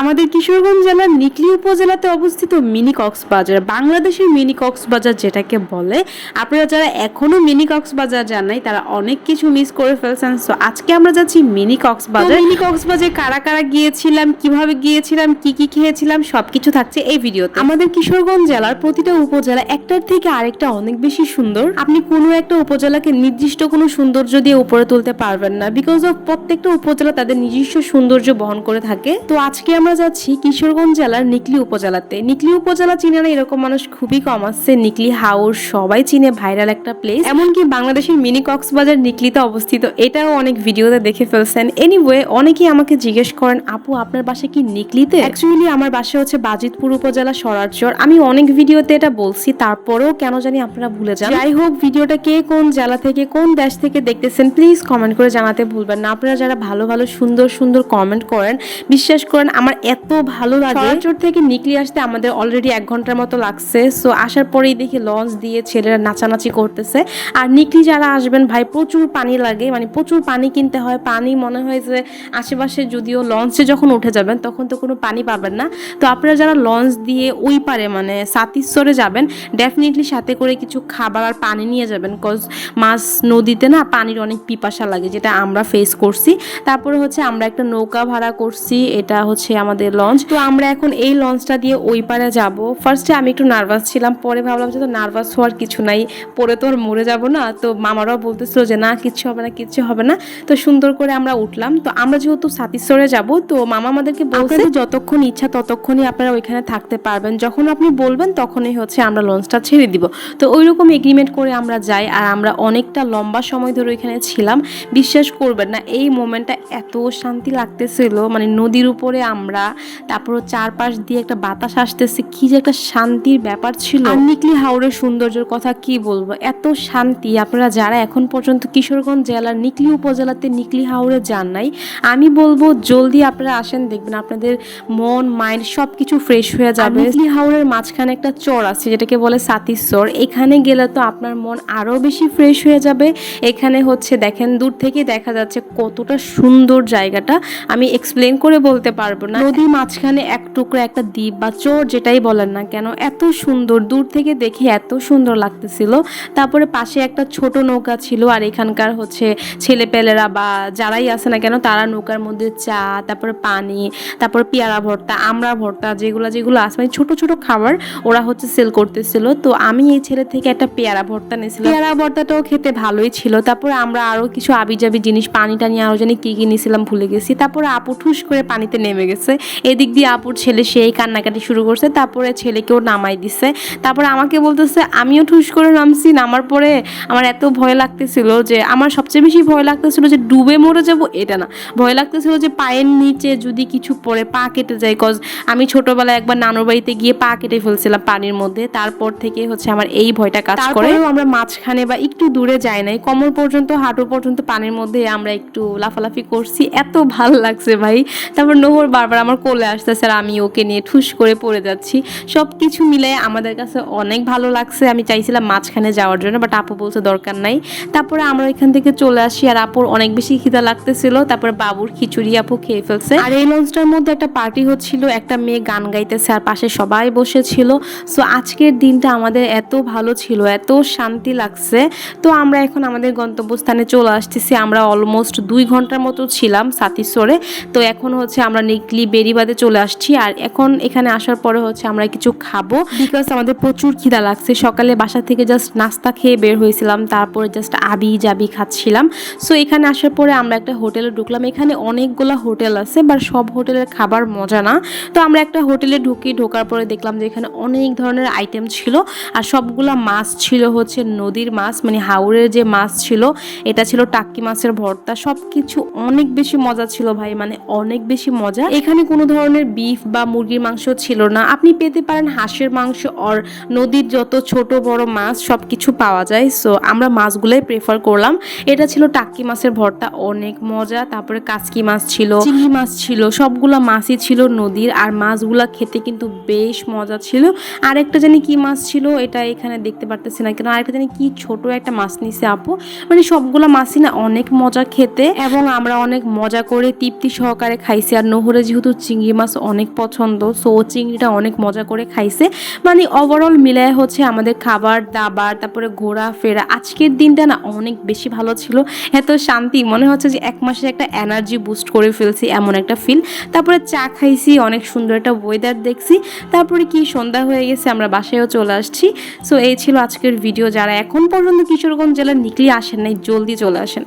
আমাদের কিশোরগঞ্জ জেলার নিকলি উপজেলাতে অবস্থিত মিনি কক্সবাজার বাংলাদেশের মিনি কক্সবাজার যেটাকে বলে। আপনারা যারা এখনও মিনি কক্সবাজার যান নাই তারা অনেক কিছু মিস করে ফেলছেন। সো আজকে আমরা যাচ্ছি মিনি কক্সবাজার। মিনি কক্সবাজার কারা কারা গিয়েছিলাম কীভাবে গিয়েছিলাম কি কি খেয়েছিলাম সবকিছু থাকছে এই ভিডিওতে। আমাদের কিশোরগঞ্জ জেলার প্রতিটা উপজেলা একটার থেকে আরেকটা অনেক বেশি সুন্দর। আপনি কোনো একটা উপজেলাকে নির্দিষ্ট কোনো সৌন্দর্য দিয়ে উপরে তুলতে পারবেন না। বিকজ অফ প্রত্যেকটা উপজেলা তাদের নিজস্ব সৌন্দর্য বহন করে থাকে। তো আজকে আমরা যাচ্ছি কিশোরগঞ্জ জেলার নিকলি উপজেলাতে। নিকলি উপজেলা চিনে না এরকম মানুষ খুবই কম আছে। নিকলি হাউস সবাই চিনে, ভাইরাল একটা প্লেস এমনকি বাংলাদেশের মিনি কক্সবাজার নিকলিতে অবস্থিত, এটাও অনেক ভিডিওতে দেখে ফেলছেন। এনিওয়ে অনেকেই আমাকে জিজ্ঞেস করেন, আপু, আপনার বাসা কি নিকলিতে? অ্যাকচুয়ালি আমার বাসা হচ্ছে বাজিতপুর উপজেলা সরারচর। আমি অনেক ভিডিওতে এটা বলছি, তারপরেও কেন জানি আপনারা ভুলে যান। যাই হোক, ভিডিওটা কে কোন জেলা থেকে, কোন দেশ থেকে দেখতেছেন প্লিজ কমেন্ট করে জানাতে ভুলবেন না। আপনারা যারা ভালো ভালো, সুন্দর সুন্দর কমেন্ট করেন, বিশ্বাস করেন, আমার এত ভালো লাগে। সরারচর থেকে নিকলি আসতে আমাদের অলরেডি এক ঘণ্টার মতো লাগছে। সো আসার পরেই দেখি লঞ্চ দিয়ে ছেলেরা নাচানাচি করতেছে। আর নিকলি যারা আসবেন, ভাই, প্রচুর পানি লাগে। মানে প্রচুর পানি কিনতে হয়। পানি মনে হয় যে আশেপাশে যদিও লঞ্চে যখন উঠে যাবেন, তখন তো কোনো পানি পাবেন না। তো আপনারা যারা লঞ্চ দিয়ে ওই পারে মানে সাতিশ্বরে যাবেন ডেফিনেটলি সাথে করে কিছু খাবার আর পানি নিয়ে যাবেন। কজ মাছ নদীতে না পানির অনেক পিপাসা লাগে, যেটা আমরা ফেস করছি। তারপরে হচ্ছে আমরা একটা নৌকা ভাড়া করছি। এটা হচ্ছে আমাদের লঞ্চ তো আমরা এখন এই লঞ্চটা দিয়ে ওই পারে যাব। ফার্স্টে আমি একটু নার্ভাস ছিলাম পরে ভাবলাম যে তো নার্ভাস হওয়ার কিছু নাই পরে তো আর মরে যাব না। তো মামারাও বলতেছিল যে না কিচ্ছু হবে না কিচ্ছু হবে না। তো সুন্দর করে আমরা উঠলাম। তো আমরা যেহেতু সাতিশ্বরে যাব তো মামা আমাদেরকে বলছে যতক্ষণ ইচ্ছা ততক্ষণই আপনারা ওইখানে থাকতে পারবেন। যখন আপনি বলবেন তখনই হচ্ছে আমরা লঞ্চটা ছেড়ে দিব। তো ওই রকম এগ্রিমেন্ট করে আমরা যাই আর আমরা অনেকটা লম্বা সময় ধরে ওইখানে ছিলাম। বিশ্বাস করবেন না এই মোমেন্টটা এত শান্তি লাগতেছিল। মানে নদীর উপরে আমরা তারপর চারপাশ দিয়ে একটা বাতাস আসতেছে। কি যে একটা শান্তির ব্যাপার ছিল। নিকলি হাওড়ের সৌন্দর্যের কথা কি বলব? এত শান্তি। আপনারা যারা এখন পর্যন্ত কিশোরগঞ্জ জেলার নিকলি উপজেলাতে নিকলি হাওড়ে যান নাই আমি বলব জলদি আপনারা আসেন দেখবেন আপনাদের মন মাইন্ড সব কিছু ফ্রেশ হয়ে যাবে। নিকলি হাওড়ের মাঝখানে একটা চর আছে যেটাকে বলে সাতিস চর। এখানে গেলে তো আপনার মন আরও বেশি ফ্রেশ হয়ে যাবে। এখানে হচ্ছে দেখেন দূর থেকে দেখা যাচ্ছে কতটা সুন্দর জায়গাটা। আমি এক্সপ্লেন করে বলতে পারব না। নদীর মাঝখানে এক টুকরো একটা দ্বীপ বা চোর যেটাই বলেন না কেন, এত সুন্দর। দূর থেকে দেখে এত সুন্দর লাগতেছিল। তারপরে পাশে একটা ছোট নৌকা ছিল আর এখানকার হচ্ছে ছেলেপেলেরা বা যারাই আছে না কেন, তারা নৌকার মধ্যে চা, তারপরে পানি, তারপরে পেয়ারা ভর্তা আমড়া ভর্তা, যেগুলো যেগুলো আছে মানে ছোট ছোট খাবার ওরা হচ্ছে সেল করতেছিল। তো আমি এই ছেলে থেকে একটা পেয়ারা ভর্তা নিয়েছিলাম। পেয়ারা ভর্তাটাও খেতে ভালোই ছিল। তারপরে আমরা আরও কিছু আবিজাবি জিনিস, পানি টানি আরও জানি কী কি নিয়েছিলাম ভুলে গেছি। তারপরে আপু ঠুস করে পানিতে নেমে গেছে। এদিক দিয়ে আপুর ছেলে সেই কান্নাকাটি শুরু করছে, তারপরে ছেলেকেও নামাই দিছে। তারপরে আমাকে বলতেছে, আমিও ঠুস করে নামছি, নামার পরে আমার এত ভয় লাগতেছিল যে, আমার সবচেয়ে বেশি ভয় লাগতেছিল যে, ডুবে মরে যাব, এটা না। ভয় লাগতেছিল যে, পায়ের নিচে যদি কিছু পড়ে, পা কেটে যায় কজ আমি ছোটবেলায় একবার নানুর বাড়িতে গিয়ে পা কেটে ফেলছিলাম পানির মধ্যে। তারপর থেকে হচ্ছে আমার এই ভয়টা কাজ করে। আমরা মাঝখানে বা একটু দূরে যাই নাই। কোমর পর্যন্ত, হাঁটু পর্যন্ত পানির মধ্যে আমরা একটু লাফালাফি করছি। এত ভালো লাগছে ভাই। তারপর নোহর বারবার আমার কোলে আসতেছে আর আমি ওকে নিয়ে ঠুস করে পড়ে যাচ্ছি। সব কিছু মিলে আমাদের কাছে অনেক ভালো লাগছে। আমি চাইছিলাম মাঝখানে যাওয়ার জন্য বাট আপু বলছে দরকার নাই। তারপরে আমরা এখান থেকে চলে আসি আর আপুর অনেক বেশি খিদা লাগতেছিল। তারপরে বাবুর খিচুড়ি আপু খেয়ে ফেলছে। আর এই লঞ্চটার মধ্যে একটা পার্টি হচ্ছিল, একটা মেয়ে গান গাইতেছে আর পাশে সবাই বসেছিল। সো আজকের দিনটা আমাদের এত ভালো ছিল, এত শান্তি লাগছে। তো আমরা এখন আমাদের গন্তব্যস্থানে চলে আসতেছি। আমরা অলমোস্ট দুই ঘণ্টার মতো ছিলাম সাতিশ্বরে তো এখন হচ্ছে আমরা নিকলি বেরিবাদে চলে আসছি। আর এখন এখানে আসার পরে হচ্ছে আমরা কিছু খাব। বিকজ আমাদের প্রচুর খিদা লাগছে। সকালে বাসা থেকে জাস্ট নাস্তা খেয়ে বের হয়েছিলাম। তারপরে জাস্ট আবি জাবি খাচ্ছিলাম। সো এখানে আসার পরে আমরা একটা হোটেলে ঢুকলাম। এখানে অনেকগুলো হোটেল আছে বাট সব হোটেলের খাবার মজা না। তো আমরা একটা হোটেলে ঢুকি, ঢোকার পরে দেখলাম যে এখানে অনেক ধরনের আইটেম ছিল। আর সবগুলা মাছ ছিল হচ্ছে নদীর মাছ মানে হাওড়ের যে মাছ ছিল, এটা ছিল টাক্কি মাছের ভর্তা। সব কিছু অনেক বেশি মজা ছিল ভাই মানে অনেক বেশি মজা। এখানে কোনো ধরনের বিফ বা মুরগির মাংস ছিল না। আপনি পেতে পারেন হাঁসের মাংস আর নদীর যত ছোট বড় মাছ সব কিছু পাওয়া যায়। সো আমরা মাছগুলোই প্রেফার করলাম। এটা ছিল টাক্কি মাছের ভর্তা, অনেক মজা। তারপরে কাচকি মাছ ছিল, চিংড়ি মাছ ছিল, সবগুলা মাছই ছিল নদীর। আর মাছগুলা খেতে কিন্তু বেশ মজা ছিল। আর একটা জানি কি মাছ ছিল, এটা এখানে দেখতে পারতেছি না কেন। আরেকটা জানি কি ছোট একটা মাছ নিছে আপু। মানে সবগুলা মাছই না অনেক মজা খেতে। এবং আমরা অনেক মজা করে তৃপ্তি সহকারে খাইছি। আর নহরে যেহেতু যেহেতু চিংড়ি মাছ অনেক পছন্দ। সো চিংড়িটা অনেক মজা করে খাইছে। মানে ওভারঅল মিলায় হচ্ছে আমাদের খাবার, দাবার, তারপরে ঘোরাফেরা। আজকের দিনটা না অনেক বেশি ভালো ছিল। এত শান্তি, মনে হচ্ছে যে এক মাসে একটা এনার্জি বুস্ট করে ফেলছি এমন একটা ফিল তারপরে চা খাইছি, অনেক সুন্দর একটা ওয়েদার দেখছি। তারপরে কি সন্ধ্যা হয়ে গেছে, আমরা বাসায়ও চলে আসছি। সো এই ছিল আজকের ভিডিও যারা এখন পর্যন্ত কিশোরগঞ্জ জেলার নিকলি আসেন নাই, জলদি চলে আসেন।